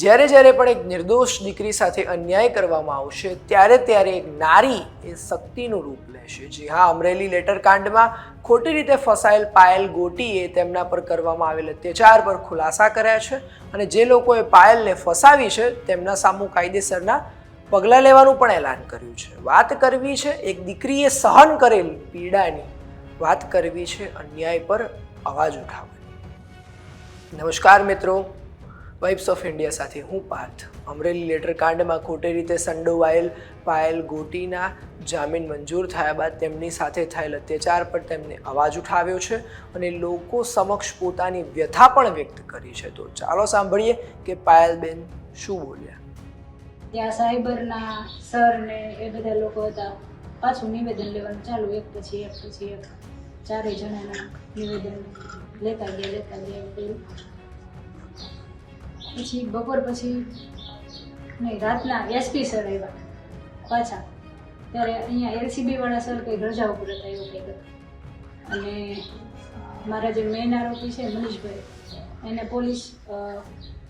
જ્યારે જ્યારે પણ એક નિર્દોષ દીકરી સાથે અન્યાય કરવામાં આવશે, ત્યારે ત્યારે એક નારી એ શક્તિનું રૂપ લેશે. જી હા, અમરેલી લેટર કાંડમાં ખોટી રીતે ફસાયેલ પાયલ ગોટીએ તેમના પર કરવામાં આવેલ અત્યાચાર પર ખુલાસા કર્યા છે અને જે લોકોએ પાયલને ફસાવી છે, તેમના સામું કાયદેસરના પગલાં લેવાનું પણ એલાન કર્યું છે. વાત કરવી છે, એક દીકરીએ સહન કરેલ પીડાની વાત કરવી છે, અન્યાય પર અવાજ ઉઠાવવાની. નમસ્કાર મિત્રો. વાઇબ્સ ઓફ ઇન્ડિયા સાથે હું પાર્થ. અમરેલી લેટર કાંડમાં ખોટી રીતે સંડોવાયેલ પાયલ ગોટીના જામીન મંજૂર થયા બાદ તેમની સાથે થયેલ અત્યાચાર પર તેમને અવાજ ઉઠાવ્યો છે અને લોકો સમક્ષ પોતાની વ્યથા પણ વ્યક્ત કરી છે. તો ચાલો સાંભળીએ કે પાયલબેન શું બોલ્યા. ત્યાં સાયબરના સર ને એ બધા લોકો હતા. પાછું નિવેદન લેવાનું ચાલુ, એક પછી એક પછી એક. ચારેય જણાના નિવેદન લેતા ગયા લેતા ગયા પછી બપોર પછી નહીં, રાતના એસપી સર આવ્યા પાછા. ત્યારે અહીંયા એલસીબી વાળા સર કંઈક રજા ઉપર હતા એવું કંઈક અને મારા જે મેન આરોપી છે મનીષભાઈ, એને પોલીસ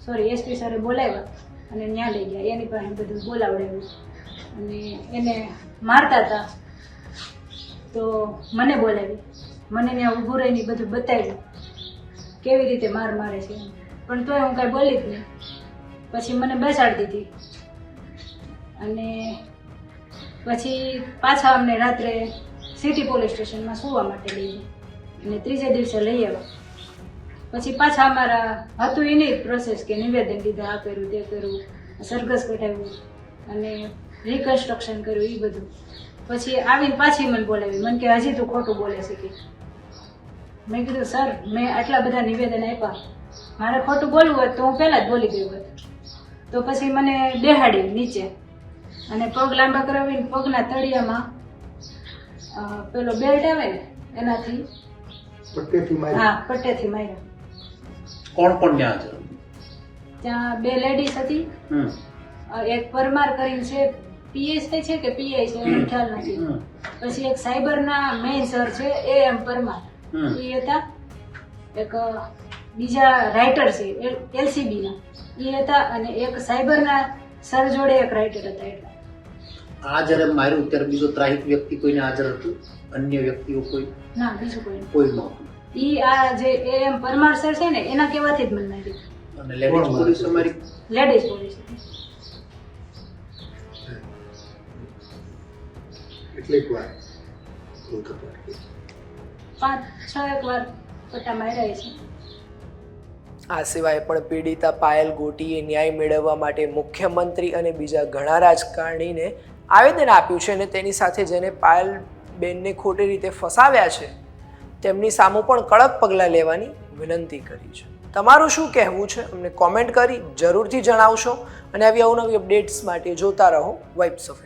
સોરી એસપી સરે બોલાવ્યા અને ત્યાં લઈ ગયા. એની પાસે બધું બોલાવડાવ્યું. અને એને મારતા હતા. તો મને બોલાવી. મને ત્યાં ઊભું રહીને બધું બતાવ્યું. કેવી રીતે માર મારે છે. પણ તોય હું કાંઈ બોલી જ નહીં. પછી મને બેસાડી દીધી. અને પછી પાછા અમને રાત્રે સિટી પોલીસ સ્ટેશનમાં સુવા માટે લઈ અને ત્રીજે દિવસે લઈ આવ્યા. પછી પાછા અમારા હતું એની પ્રોસેસ કે નિવેદન દીધા આ કર્યું, તે કર્યું, સરઘસ કઢાવ્યું અને રિકન્સ્ટ્રક્શન કર્યું એ બધું. પછી આવીને પાછી મને બોલાવી. મને કે, હજી તું ખોટું બોલે છે મેં કીધું, સર, મેં આટલા બધા નિવેદન આપ્યા. મારે ખોટું બોલવું હોય તો હું પહેલાં જ બોલી ગયું હોત તો પછી મને બેહાડી નીચે. અને પગ લાંબા કરાવીને પગના તળિયામાં પેલો બેલ્ટ આવે ને એનાથી પટ્ટેથી હા પટ્ટેથી માર્યા. કોણ કોણ ત્યાં છે? ત્યાં બે લેડીઝ હતી. એક પરમાર કરીને છે પીએસઆઈ છે કે પીઆઈ છે એનો ખ્યાલ નથી. પછી એક સાયબરના મેઇન સર છે એ એમ પરમાર. હમ. એ હતા. એક બીજા રાઇટર છે એલસીબીના એ હતા અને એક સાયબરના સર જોડે એક રાઇટર હતા એટલે. આ જ્યારે માર્યું ત્યારે બીજો ત્રાહિક વ્યક્તિ કોઈને હાજર હતું? અન્ય વ્યક્તિઓ કોઈ? ના બીજું કોઈ કોઈ નહોતું ઈ આ જે એમ પરમાર સર છે ને એના કહેવાથી જ મને મારી અને લેડીઝ પોલીસ અમારી? લેડીઝ પોલીસ કેટલીક વાર. પાંચ છ એક વાર પટ્ટા માર્યા છે. આ સિવાય પણ પીડિતા પાયલ ગોટીએ ન્યાય મેળવવા માટે મુખ્યમંત્રી અને બીજા ઘણા રાજકારણીને આવેદન આપ્યું છે અને તેની સાથે જેને પાયલ બેનને ખોટી રીતે ફસાવ્યા છે, તેમની સામે પણ કડક પગલાં લેવાની વિનંતી કરી છે. તમારું શું કહેવું છે? અમને કોમેન્ટ કરી જરૂરથી જણાવશો અને આવી અવનવી અપડેટ્સ માટે જોતા રહો વાઇબ્સ ઓફ